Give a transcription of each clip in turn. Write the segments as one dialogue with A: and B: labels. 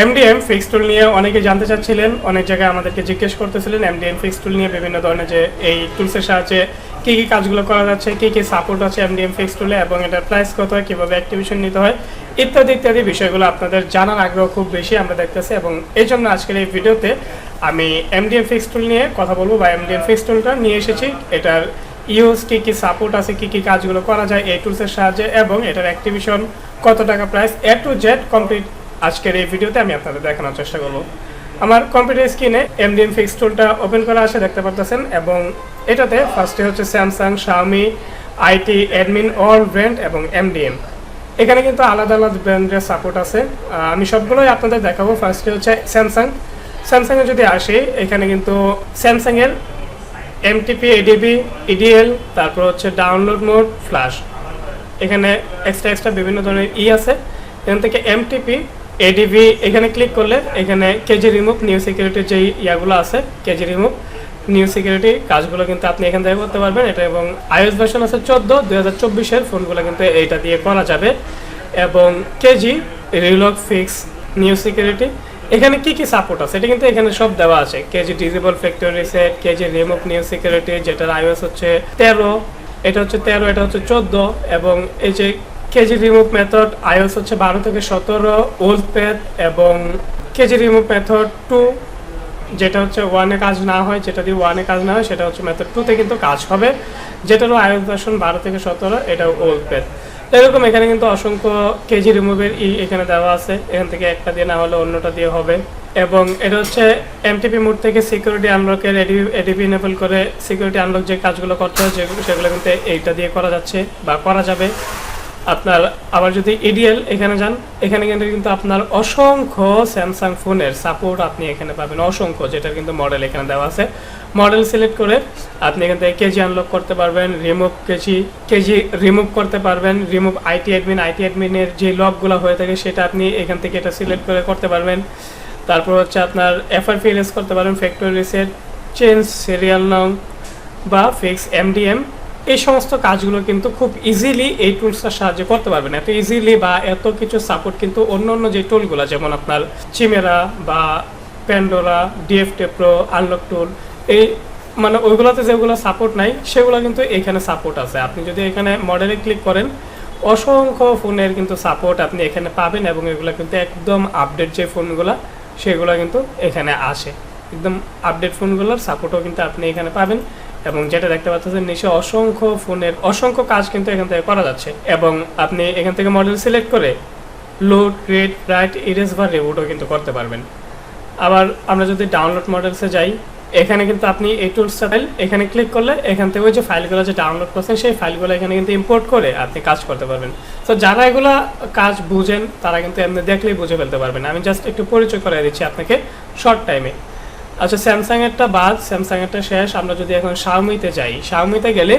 A: MDM fix টুল নিয়ে অনেকে জানতে চাচ্ছিলেন, অনেক জায়গায় আমাদেরকে জিজ্ঞেস করতেছিলেন এমডিএম ফিক্স টুল নিয়ে বিভিন্ন ধরনের যে এই টুলসের সাহায্যে কী কী কাজগুলো করা যাচ্ছে, কী কী সাপোর্ট আছে এমডিএম ফিক্স টুলে এবং এটার প্রাইস কত হয়, কীভাবে অ্যাক্টিভেশন নিতে হয়, ইত্যাদি ইত্যাদি বিষয়গুলো আপনাদের জানার আগ্রহ খুব বেশি আমরা দেখতেছি এবং এই জন্য আজকের এই ভিডিওতে আমি এমডিএম ফিক্স টুল নিয়ে কথা বলব বা এমডিএম ফিক্স টুলটা নিয়ে এসেছি। এটার ইউজ কী কী সাপোর্ট আছে, কী কী কাজগুলো করা যায়, এই টুলসের সাহায্যে এবং এটার অ্যাক্টিভেশন কত টাকা price A to Z complete আজকের এই ভিডিওতে আমি আপনাদের দেখানোর চেষ্টা করব। আমার কম্পিউটার স্ক্রিনে এমডিএম ফিক্স টুলটা ওপেন করা আছে, দেখতে পারতেছেন, এবং এটাতে ফার্স্টে হচ্ছে Samsung Xiaomi IT admin all brand এবং এমডিএম এখানে কিন্তু আলাদা আলাদা ব্র্যান্ডের সাপোর্ট আছে। আমি সবগুলোই আপনাদের দেখাবো। ফার্স্টে হচ্ছে স্যামসাং স্যামসাংয়ে যদি আসি, এখানে কিন্তু স্যামসাংয়ের এমটিপি এডিবি ইডিএল তারপর হচ্ছে ডাউনলোড মোড ফ্ল্যাশ এখানে এক্সট্রা এক্সট্রা বিভিন্ন ধরনের ই আছে। এখান থেকে এমটিপি এডিবি এখানে ক্লিক করলে এখানে কেজি রিমুভ নিউ সিকিউরিটির যে ইয়াগুলো আছে, কেজি রিমুভ নিউ সিকিউরিটি কাজগুলো কিন্তু আপনি এখান থেকে করতে পারবেন। এটা এবং আইএস ভার্সন আছে চোদ্দ দুই হাজার চব্বিশের ফোনগুলো কিন্তু এইটা দিয়ে করা যাবে। এবং KG relock fix new security এখানে কি কি সাপোর্ট আছে? এটা কিন্তু এখানে সব দেওয়া আছে। KG disable factory reset KG remove new security যেটার আইওএস হচ্ছে তেরো, এটা হচ্ছে তেরো, এটা হচ্ছে চোদ্দ, এবং এই যে কেজি রিমুভ মেথড আইওএস হচ্ছে বারো থেকে সতেরো ওল্ড প্যাথ এবং কেজি রিমুভ মেথড টু, যেটা হচ্ছে ওয়ানে কাজ না হয়, যেটা দিয়ে ওয়ানে কাজ না হয়, সেটা হচ্ছে মেথড টুতে কিন্তু কাজ হবে। যেটারও আইওএস ভার্সন বারো থেকে সতেরো এটা ওল্ড প্যাথ এরকম এখানে কিন্তু অসংখ্য কেজি রিমুভের ই এখানে দেওয়া আছে। এখান থেকে একটা দিয়ে না হলে অন্যটা দিয়ে হবে। এবং এটা হচ্ছে এমটিপি মোড থেকে সিকিউরিটি আনলকের এডিপি এনেবল করে সিকিউরিটি আনলক যে কাজগুলো করতে হয়, যেগুলো, সেগুলো কিন্তু এইটা দিয়ে করা যাচ্ছে বা করা যাবে। আপনার, আবার যদি ইডিএল এখানে যান, এখানে কিন্তু কিন্তু আপনার অসংখ্য স্যামসাং ফোনের সাপোর্ট আপনি এখানে পাবেন। অসংখ্য যেটা কিন্তু মডেল এখানে দেওয়া আছে। মডেল সিলেক্ট করে আপনি এখান থেকে কেজি আনলক করতে পারবেন রিমুভ কেজি কেজি রিমুভ করতে পারবেন রিমুভ আইটি অ্যাডমিন আইটি অ্যাডমিনের যে লকগুলো হয়ে থাকে, সেটা আপনি এখান থেকে এটা সিলেক্ট করে করতে পারবেন। তারপর হচ্ছে আপনার এফআরপি রেস করতে পারবেন ফ্যাক্টরি রিসেট চেঞ্জ সিরিয়াল নং বা ফিক্স এমডিএম এই সমস্ত কাজগুলো কিন্তু খুব ইজিলি এই টুলসটার সাহায্যে করতে পারবেন। এত ইজিলি বা এত কিছু সাপোর্ট কিন্তু অন্য অন্য যে টুলগুলো যেমন আপনার চিমেরা বা প্যান্ডোরা ডিএফটে প্রো আনলক টুল এই মানে ওইগুলোতে যেগুলো সাপোর্ট নাই, সেগুলো কিন্তু এখানে সাপোর্ট আছে। আপনি যদি এখানে মডেলে ক্লিক করেন, অসংখ্য ফোনের কিন্তু সাপোর্ট আপনি এখানে পাবেন এবং এগুলো কিন্তু একদম আপডেট যে ফোনগুলো, সেগুলো কিন্তু এখানে আসে। একদম আপডেট ফোনগুলোর সাপোর্টও কিন্তু আপনি এখানে পাবেন। এবং যেটা দেখতে পাচ্ছেন নিচে অসংখ্য ফোনের, অসংখ্য কাজ কিন্তু এখান থেকে করা যাচ্ছে। এবং আপনি এখান থেকে মডেল সিলেক্ট করে লোড ক্রিয়েট রাইট ইরেজ বা রিবুটও কিন্তু করতে পারবেন। আবার আমরা যদি ডাউনলোড মডেলসে যাই, এখানে কিন্তু আপনি এই টুলসটা ফাইল এখানে ক্লিক করলে এখান থেকে ওই যে ফাইলগুলো যে ডাউনলোড করছেন, সেই ফাইলগুলো এখানে কিন্তু ইম্পোর্ট করে আপনি কাজ করতে পারবেন। তো যারা এগুলা কাজ বুঝেন, তারা কিন্তু এমনি দেখলেই বুঝে ফেলতে পারবেন। আমি জাস্ট একটু পরিচয় করে দিচ্ছি আপনাকে শর্ট টাইমে আচ্ছা স্যামসাং এরটা বাদ স্যামসাং এরটা শেষ। আমরা যদি এখন শাওমিতে যাই শাওমিতে গেলে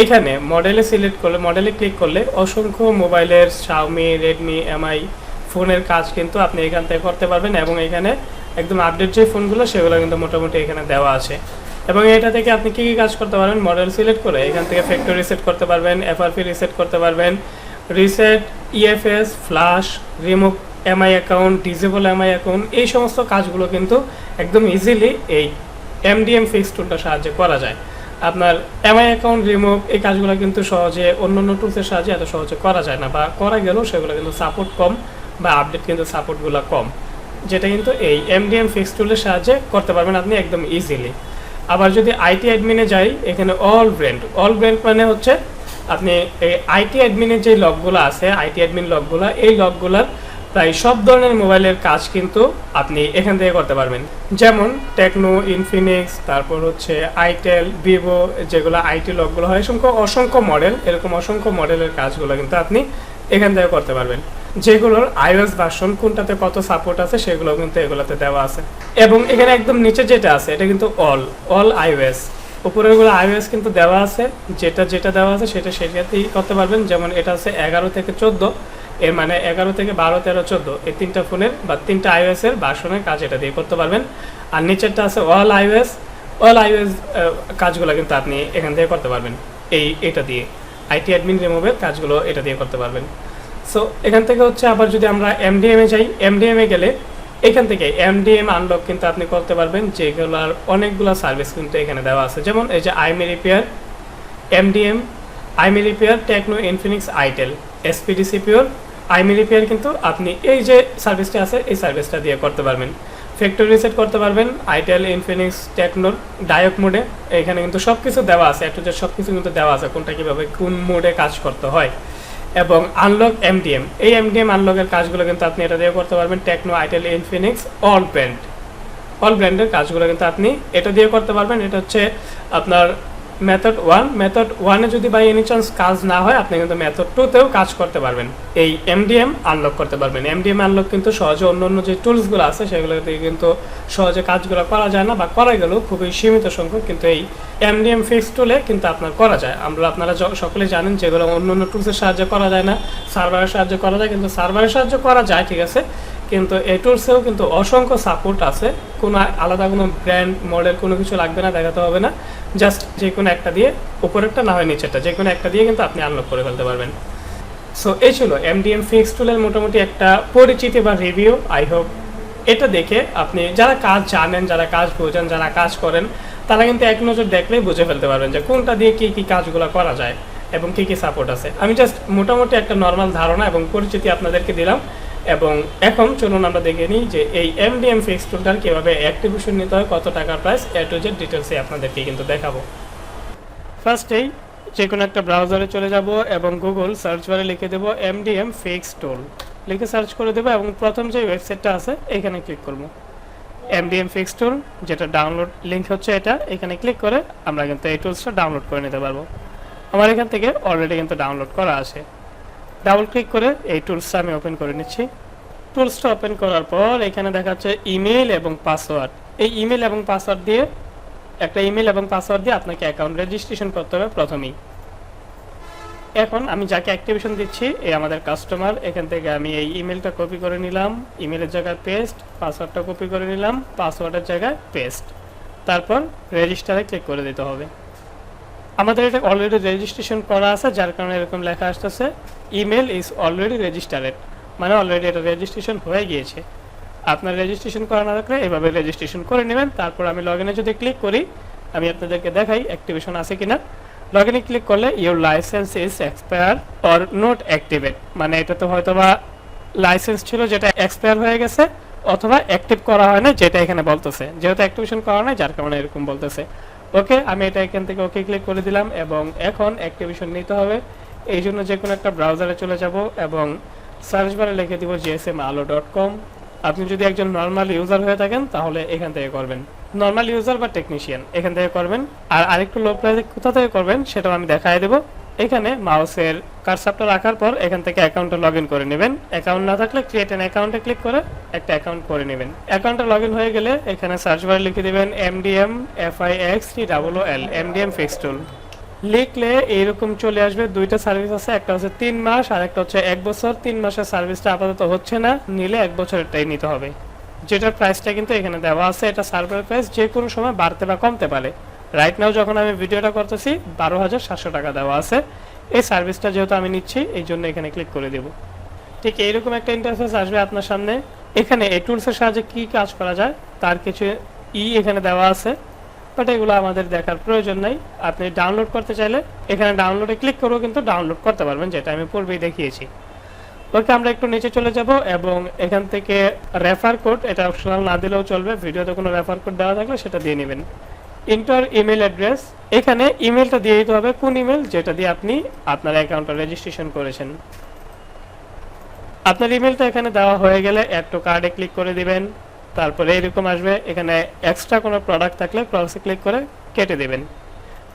A: এইখানে মডেলে সিলেক্ট করলে মডেলে ক্লিক করলে অসংখ্য মোবাইলের শাওমি রেডমি এমআই ফোনের কাজ কিন্তু আপনি এখান থেকে করতে পারবেন এবং এখানে একদম আপডেট যে ফোনগুলো সেগুলো কিন্তু মোটামুটি এখানে দেওয়া আছে। এবং এটা থেকে আপনি কী কী কাজ করতে পারবেন? মডেল সিলেক্ট করে এখান থেকে ফ্যাক্টরি রিসেট করতে পারবেন এফআরপি রিসেট করতে পারবেন reset EFS flash remove Mi account disable Mi account এই সমস্ত কাজগুলো কিন্তু একদম ইজিলি এই এমডিএম ফিক্স টুলটার সাহায্যে করা যায়। আপনার এমআই অ্যাকাউন্ট রিমুভ এই কাজগুলো কিন্তু সহজে অন্য অন্য টুলসের সাহায্যে এত সহজে করা যায় না বা করা গেলেও সেগুলো কিন্তু সাপোর্ট কম বা আপডেট কিন্তু সাপোর্টগুলো কম। যেটা কিন্তু এই এমডিএম ফিক্স টুলের সাহায্যে করতে পারবেন আপনি একদম ইজিলি আবার যদি আইটি অ্যাডমিনে যাই, এখানে অল ব্র্যান্ড অল ব্র্যান্ড মানে হচ্ছে আপনি এই আইটি অ্যাডমিনের যে লকগুলো আছে আইটি অ্যাডমিন লকগুলো এই লকগুলোর প্রায় সব ধরনের মোবাইলের কাজ কিন্তু আপনি এখান থেকে করতে পারবেন। যেমন টেকনো ইনফিনিক্স তারপর হচ্ছে আইটেল ভিভো যেগুলো আইটি লকগুলো হয়, অসংখ্য অসংখ্য মডেল এরকম অসংখ্য মডেলের কাজগুলো কিন্তু আপনি এখান থেকে করতে পারবেন। যেগুলোর আইওএস ভার্সন কোনটাতে কত সাপোর্ট আছে, সেগুলো কিন্তু এগুলোতে দেওয়া আছে। এবং এখানে একদম নিচে যেটা আছে, এটা কিন্তু অল অল আইওএস উপরেরগুলো আইওএস কিন্তু দেওয়া আছে, যেটা যেটা দেওয়া আছে, সেটা সেটাতেই করতে পারবেন। যেমন এটা আছে এগারো থেকে চোদ্দ। এর মানে এগারো থেকে বারো, তেরো, চোদ্দ, এই তিনটা ফোনের বা তিনটা আইওএস এর ভার্সনের কাজ এটা দিয়ে করতে পারবেন। আর নিচেরটা আছে অল আইওএস অল আইওএস কাজগুলো কিন্তু আপনি এখান থেকে করতে পারবেন। এই, এটা দিয়ে। আইটি অ্যাডমিন রিমুভের কাজগুলো এটা দিয়ে করতে পারবেন। সো এখান থেকে হচ্ছে আবার যদি আমরা এমডিএম যাই এমডিএম গেলে এখান থেকে এমডিএম আনলক কিন্তু আপনি করতে পারবেন, যেগুলোর অনেকগুলো সার্ভিস কিন্তু এখানে দেওয়া আছে। যেমন এই যে IMEI repair MDM IMEI repair Tecno Infinix itel SPDC pure IMEI repair কিন্তু আপনি এই যে সার্ভিসটা আছে, এই সার্ভিসটা দিয়ে করতে পারবেন। ফ্যাক্টরি রিসেট করতে পারবেন আইটেল ইনফিনিক্স টেকনোর ডায়ক মোডে এখানে কিন্তু সব কিছু দেওয়া আছে একটু যে সব কিছু কিন্তু দেওয়া আছে, কোনটা কীভাবে কোন মোডে কাজ করতে হয়। এবং আনলক এমডিএম এই এমডিএম আনলকের কাজগুলো কিন্তু আপনি এটা দিয়ে করতে পারবেন Tecno itel Infinix all brand all ব্র্যান্ডের কাজগুলো কিন্তু আপনি এটা দিয়ে করতে পারবেন। এটা হচ্ছে আপনার মেথড ওয়ান মেথড ওয়ানে যদি বাই এনি চান্স কাজ না হয়, আপনি কিন্তু মেথড টুতেও কাজ করতে পারবেন। এই এমডিএম আনলক করতে পারবেন। এমডিএম আনলক কিন্তু সহজে অন্য অন্য যে টুলসগুলো আছে, সেগুলো দিয়ে কিন্তু সহজে কাজগুলো করা যায় না বা করা গেলেও খুবই সীমিত সংখ্যক কিন্তু এই এমডিএম ফিক্স টুলে কিন্তু আপনার করা যায়। আমরা আপনারা সকলে জানেন যেগুলো অন্য অন্য টুলসের সাহায্যে করা যায় না। সার্ভারের সাহায্যে করা যায়, কিন্তু সার্ভারের সাহায্যে করা যায়, ঠিক আছে? কিন্তু এই টুলসেও কিন্তু অসংখ্য সাপোর্ট আছে। কোনো আলাদা কোনো ব্র্যান্ড মডেল কোনো কিছু লাগবে না, দেখাতে হবে না। জাস্ট যে কোনো একটা দিয়ে উপরেরটা না হয় নিচেরটা। যে কোনো একটা দিয়ে কিন্তু আপনি আনলক করে ফেলতে পারবেন। সো এই ছিল এমডিএম ফিক্স টুলের মোটামুটি একটা পরিচিতি বা রিভিউ আই হোপ এটা দেখে আপনি যারা কাজ জানেন, যারা কাজ বোঝেন, যারা কাজ করেন, তারা কিন্তু এক নজর দেখলেই বুঝে ফেলতে পারবেন যে কোনটা দিয়ে কী কী কাজগুলো করা যায় এবং কী কী সাপোর্ট আছে। আমি জাস্ট মোটামুটি একটা নর্মাল ধারণা এবং পরিচিতি আপনাদেরকে দিলাম। এবং এখন চলুন আমরা দেখে নিই যে এই এমডিএম ফিক্স টুলটার কীভাবে অ্যাক্টিভেশন নিতে হয়, কত টাকার প্রাইস এ টু জেড ডিটেলসে আপনাদেরকে কিন্তু দেখাবো। ফার্স্টেই যে কোনো একটা ব্রাউজারে চলে যাব এবং গুগল সার্চ বারে লিখে দেবো এমডিএম ফিক্স টুল লিখে সার্চ করে দেবো এবং প্রথম যে ওয়েবসাইটটা আছে, এখানে ক্লিক করব। এমডিএম ফিক্স টুল যেটা ডাউনলোড লিঙ্ক হচ্ছে এটা, এখানে ক্লিক করে আমরা কিন্তু এই টুলসটা ডাউনলোড করে নিতে পারব। আমার এখান থেকে অলরেডি কিন্তু ডাউনলোড করা আছে। ডাবল ক্লিক করে এই টুলসটা আমি ওপেন করে নিচ্ছি। টুলসটা ওপেন করার পর এখানে দেখাচ্ছে ইমেল এবং পাসওয়ার্ড এই ইমেল এবং পাসওয়ার্ড দিয়ে, একটা ইমেল এবং পাসওয়ার্ড দিয়ে আপনাকে অ্যাকাউন্ট রেজিস্ট্রেশন করতে হবে প্রথমেই। এখন আমি যাকে অ্যাক্টিভেশন দিচ্ছি, এই আমাদের কাস্টমার এখান থেকে আমি এই ইমেলটা কপি করে নিলাম। ইমেলের জায়গায় পেস্ট পাসওয়ার্ডটা কপি করে নিলাম পাসওয়ার্ডের জায়গায় পেস্ট তারপর রেজিস্টারে ক্লিক করে দিতে হবে। আমাদের এটা অলরেডি রেজিস্ট্রেশন করা আছে, যার কারণে এরকম লেখা আসতেছে ইমেল ইজ অলরেডি রেজিস্টারেড মানে অলরেডি এটা রেজিস্ট্রেশন হয়ে গিয়েছে। আপনার রেজিস্ট্রেশন করা না থাকলে এভাবে রেজিস্ট্রেশন করে নেবেন, তারপর আমি লগ ইনে যদি ক্লিক করি, আমি আপনাদেরকে দেখাই অ্যাক্টিভেশন আছে কিনা। লগ ইনে ক্লিক করলে your licence is expire or not activate মানে এটা তো হয়তো বা লাইসেন্স ছিল যেটা এক্সপায়ার হয়ে গেছে, অথবা অ্যাক্টিভ করা হয় না, যেটা এখানে বলতেছে। যেহেতু অ্যাক্টিভেশন করা নাই যার কারণে এরকম বলতেছে। ওকে, আমি এটা এখান থেকে ওকে ক্লিক করে দিলাম এবং এখন অ্যাক্টিভেশন নিতে হবে। এই জন্য যে কোনো একটা ব্রাউজারে চলে যাব এবং সার্চ বারে লিখে দিব জিএসএম আলো ডট কম আপনি যদি একজন নর্মাল ইউজার হয়ে থাকেন, তাহলে এখান থেকে করবেন। নর্মাল ইউজার বা টেকনিশিয়ান এখান থেকে করবেন। আর আরেকটু লো প্রাইসে কোথা থেকে করবেন, সেটাও আমি দেখাই দেবো। এখানে মাউসের কারসাপটা রাখার পর এখান থেকে অ্যাকাউন্টে লগ করে নেবেন। অ্যাকাউন্ট না থাকলে ক্রিয়েট অ্যান অ্যাকাউন্টে ক্লিক করে একটা অ্যাকাউন্ট করে নেবেন। অ্যাকাউন্টে লগ হয়ে গেলে এখানে সার্চ বারে লিখে দেবেন MDM F I X T double L MDM fix tool লিখলে এইরকম চলে আসবে, দুইটা সার্ভিস আছে, একটা হচ্ছে তিন মাস আর একটা হচ্ছে এক বছর। তিন মাসের সার্ভিসটা আপাতত হচ্ছে না, নিলে এক বছরেরটাই নিতে হবে। যেটার প্রাইসটা কিন্তু এখানে দেওয়া আছে, এটা সার্ভার প্রাইস যে কোনো সময় বাড়তে বা কমতে পারে। রাইট নাও যখন আমি ভিডিওটা করতেছি, বারো হাজার সাতশো টাকা দেওয়া আছে। এই সার্ভিসটা যেহেতু আমি নিচ্ছি, এই জন্য এখানে ক্লিক করে দেব। ঠিক এইরকম একটা ইন্টারফেস আসবে আপনার সামনে। এখানে এই টুলসের সাহায্যে কি কাজ করা যায়, তার কিছু ই এখানে দেওয়া আছে। বাট এগুলো আমাদের দেখার প্রয়োজন নাই। আপনি ডাউনলোড করতে চাইলে, এখানে ডাউনলোডে ক্লিক করেও কিন্তু ডাউনলোড করতে পারবেন, যেটা আমি পূর্বেই দেখিয়েছি। ওকে, আমরা একটু নিচে চলে যাব এবং এখান থেকে রেফার কোড এটা অপশনাল না দিলেও চলবে। ভিডিওতে কোনো রেফার কোড দেওয়া থাকলে সেটা দিয়ে নেবেন। ইন্টার ইমেল অ্যাড্রেস এখানে ইমেলটা দিয়ে দিতে হবে। কোন ইমেল যেটা দিয়ে আপনি আপনার অ্যাকাউন্টটা রেজিস্ট্রেশন করেছেন। আপনার ইমেলটা এখানে দেওয়া হয়ে গেলে অ্যাড টু কার্ডে ক্লিক করে দিবেন। তারপরে এরকম আসবে। এখানে এক্সট্রা কোনো প্রোডাক্ট থাকলে প্রসে ক্লিক করে কেটে দেবেন।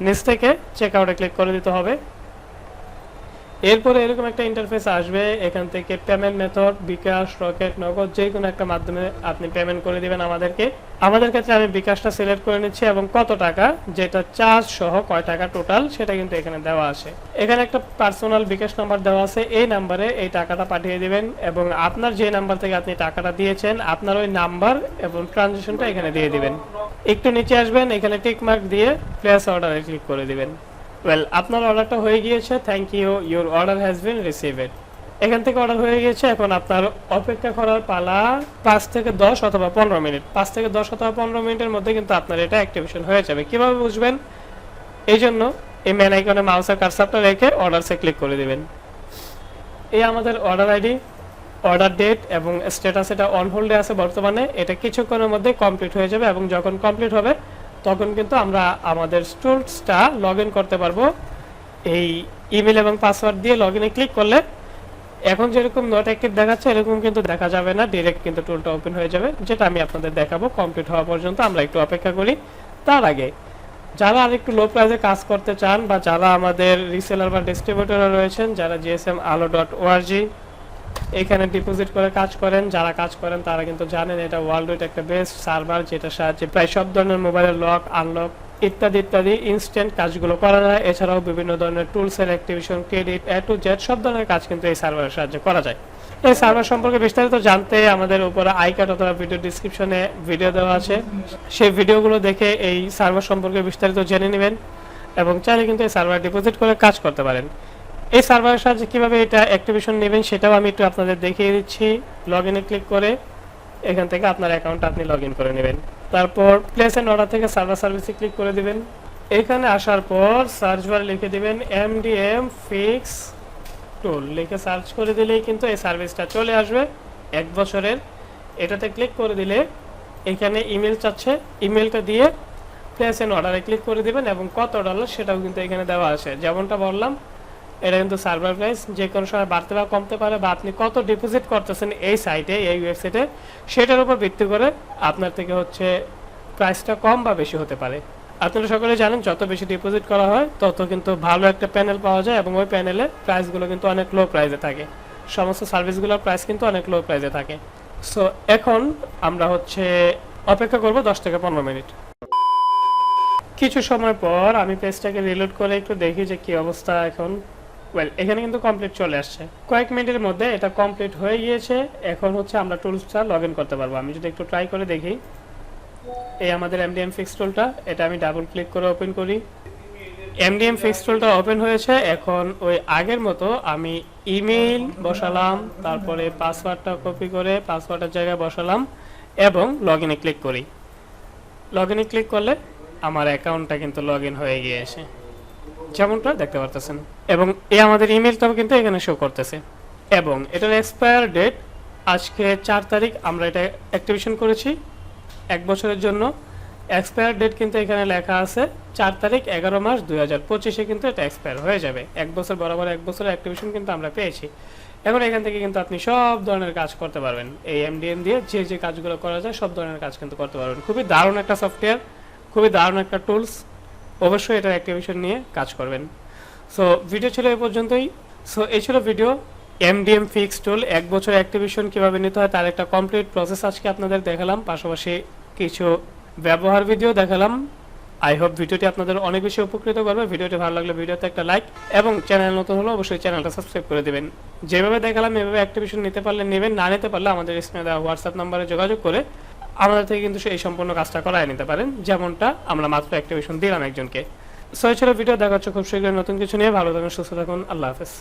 A: নিচ থেকে চেক আউটে ক্লিক করে দিতে হবে। এরপরে এরকম একটা ইন্টারফেস আসবে, এখান থেকে পেমেন্ট মেথড বিকাশ রকেট নগদ যে কোনো একটা মাধ্যমে আপনি পেমেন্ট করে দিবেন আমাদেরকে। আমাদের ক্ষেত্রে আমি বিকাশটা সিলেক্ট করে নিচ্ছি এবং কত টাকা, যেটা চার্জ সহ কয় টাকা টোটাল সেটা কিন্তু এখানে দেওয়া আছে। এখানে একটা পার্সোনাল বিকাশ নাম্বার দেওয়া আছে, এই নাম্বারে এই টাকাটা পাঠিয়ে দিবেন এবং আপনার যে নাম্বার থেকে আপনি টাকাটা দিয়েছেন, আপনার ওই নাম্বার এবং ট্রানজেকশনটা এখানে দিয়ে দিবেন। একটু নিচে আসবেন, এখানে টিক মার্ক দিয়ে প্লেস অর্ডারে ক্লিক করে দিবেন। ওয়েল আপনার অর্ডারটা হয়ে গিয়েছে thank you your order has been received এখান থেকে অর্ডার হয়ে গেছে এখন আপনার অপেক্ষা করার পালা পাঁচ থেকে দশ অথবা পনেরো মিনিট। পাঁচ থেকে দশ অথবা পনেরো মিনিটের মধ্যে কিন্তু আপনার এটা অ্যাক্টিভেশন হয়ে যাবে। কীভাবে বুঝবেন? এই জন্য এই ম্যান আইকনে মাউসের কারসারটা রেখে অর্ডারসে ক্লিক করে দিবেন। এই আমাদের অর্ডার আইডি অর্ডার ডেট এবং স্ট্যাটাস এটা অন হোল্ডে আছে বর্তমানে। এটা কিছুক্ষণের মধ্যে কমপ্লিট হয়ে যাবে এবং যখন কমপ্লিট হবে তখন কিন্তু আমরা আমাদের স্টোরসটা লগ করতে পারব। এই ইমেল এবং পাসওয়ার্ড দিয়ে লগ ক্লিক করলে এখন যেরকম নট অ্যাক্টিভ দেখাচ্ছে, এরকম কিন্তু দেখা যাবে না। ডিরেক্ট কিন্তু টুলটা ওপেন হয়ে যাবে, যেটা আমি আপনাদের দেখাবো। কমপ্লিট হওয়া পর্যন্ত আমরা একটু অপেক্ষা করি। তার আগে, যারা আর একটু লো প্রাইসে কাজ করতে চান বা যারা আমাদের রিসেলার বা ডিস্ট্রিবিউটর রয়েছেন, যারা জিএসএম আলো ডট ওআরজি এখানে ডিপোজিট করে কাজ করেন, যারা কাজ করেন তারা কিন্তু জানেন এটা ওয়ার্ল্ড ওয়াইড একটা বেস্ট সার্ভার যেটা সাহায্যে প্রায় সব ধরনের মোবাইলের লক আনলক ইত্যাদি ইত্যাদি ইনস্ট্যান্ট কাজগুলো করা যায়। এছাড়াও বিভিন্ন ধরনের টুলসের activation credit A to Z সব ধরনের কাজ কিন্তু এই সার্ভারের সাহায্যে করা যায়। এই সার্ভার সম্পর্কে বিস্তারিত জানতে আমাদের উপরে আই কার্ড অথবা ভিডিও ডিসক্রিপশনে ভিডিও দেওয়া আছে। সেই ভিডিওগুলো দেখে এই সার্ভার সম্পর্কে বিস্তারিত জেনে নেবেন এবং চাইলে কিন্তু এই সার্ভার ডিপোজিট করে কাজ করতে পারেন। এই সার্ভারের সাহায্যে কীভাবে এটা অ্যাক্টিভেশন নেবেন সেটাও আমি একটু আপনাদের দেখিয়ে দিচ্ছি। লগ ইনে ক্লিক করে এখান থেকে আপনার অ্যাকাউন্ট আপনি লগ করে নেবেন। তারপর প্লেস এন্ড অর্ডার থেকে সার্ভার সার্ভিসে ক্লিক করে দিবেন। এখানে আসার পর সার্চ বার লিখে দিবেন এমডিএম ফিক্স টুল লিখে সার্চ করে দিলেই কিন্তু এই সার্ভিসটা চলে আসবে এক বছরের। এটাতে ক্লিক করে দিলে এখানে ইমেল চাচ্ছে। ইমেলটা দিয়ে প্লেস এন্ড অর্ডারে ক্লিক করে দিবেন এবং কত ডলার সেটাও কিন্তু এখানে দেওয়া আছে। যেমনটা বললাম এটা কিন্তু সার্ভার প্রাইস যে কোনো সময় বাড়তে বা কমতে পারে বা আপনি কত ডিপোজিট করতেছেন এই সাইটে এই ওয়েবসাইটে সেটার উপর ভিত্তি করে আপনার থেকে হচ্ছে প্রাইসটা কম বা বেশি হতে পারে। আপনারা সকলে জানেন, যত বেশি ডিপোজিট করা হয়, তত কিন্তু ভালো একটা প্যানেল পাওয়া যায় এবং ওই প্যানেলে প্রাইসগুলো কিন্তু অনেক লো প্রাইসে থাকে। সমস্ত সার্ভিসগুলোর প্রাইস কিন্তু অনেক লো প্রাইসে থাকে। সো এখন আমরা হচ্ছে অপেক্ষা করব দশ থেকে পনেরো মিনিট। কিছু সময় পর আমি পেজটাকে রিলোড করে একটু দেখি যে কি অবস্থা এখন। ওয়েল এখানে কিন্তু কমপ্লিট চলে আসছে। কয়েক মিনিটের মধ্যে এটা কমপ্লিট হয়ে গিয়েছে। এখন হচ্ছে আমরা টুলসটা লগ করতে পারব। আমি যদি একটু ট্রাই করে দেখি। এই আমাদের এমডিএম ফিক্স টুলটা এটা আমি ডাবল ক্লিক করে ওপেন করি। এমডিএম ফিক্স টুলটা ওপেন হয়েছে। এখন ওই আগের মতো আমি ইমেইল বসালাম। তারপরে পাসওয়ার্ডটা কপি করে পাসওয়ার্ডের জায়গায় বসালাম এবং লগ ইনে ক্লিক করি। লগ ইনে ক্লিক করলে আমার অ্যাকাউন্টটা কিন্তু লগ ইন হয়ে গিয়েছে। যেমনটা দেখতে পারতেছেন। এবং এই আমাদের ইমেলটাও কিন্তু এখানে শো করতেছে। এবং এটার এক্সপায়ার ডেট আজকে চার তারিখ, আমরা এটা অ্যাক্টিভেশন করেছি। এক বছরের জন্য। এক্সপায়ার ডেট কিন্তু এখানে লেখা আছে, চার তারিখ, এগারো মাস, দুই হাজার পঁচিশে কিন্তু এটা এক্সপায়ার হয়ে যাবে। এক বছর বরাবর এক বছরের অ্যাক্টিভেশন কিন্তু আমরা পেয়েছি। এখন এখান থেকে কিন্তু আপনি সব ধরনের কাজ করতে পারবেন। এই এমডিএম দিয়ে যে যে কাজগুলো করা যায়, সব ধরনের কাজ কিন্তু করতে পারবেন। খুবই দারুণ একটা সফটওয়্যার খুবই দারুণ একটা টুলস অবশ্যই এটার অ্যাক্টিভেশন নিয়ে কাজ করবেন। সো ভিডিও ছিল এই পর্যন্তই। সো এই ছিল ভিডিও এমডিএম ফিক্স টুল এক বছর অ্যাক্টিভেশন কীভাবে নিতে হয় তার একটা কমপ্লিট প্রসেস আজকে আপনাদের দেখালাম। পাশাপাশি কিছু ব্যবহার ভিডিও দেখালাম। আই হোপ ভিডিওটি আপনাদের অনেক বেশি উপকৃত করবে। ভিডিওটি ভালো লাগলে ভিডিওতে একটা লাইক এবং চ্যানেল নতুন হলে অবশ্যই চ্যানেলটা সাবস্ক্রাইব করে দেবেন। যেভাবে দেখালাম, এভাবে অ্যাক্টিভেশন নিতে পারলে নেবেন, না নিতে পারলে আমাদের স্ক্রিনে দেওয়া হোয়াটসঅ্যাপ নাম্বারে যোগাযোগ করে আমাদের থেকে কিন্তু এই সম্পূর্ণ কাজটা করায় নিতে পারেন। যেমনটা আমরা মাত্র অ্যাক্টিভেশন দিলাম একজনকে। সো ভিডিও দেখা খুব শীঘ্রই নতুন কিছু নিয়ে ভালো থাকুন, সুস্থ থাকুন, আল্লাহ হাফেজ।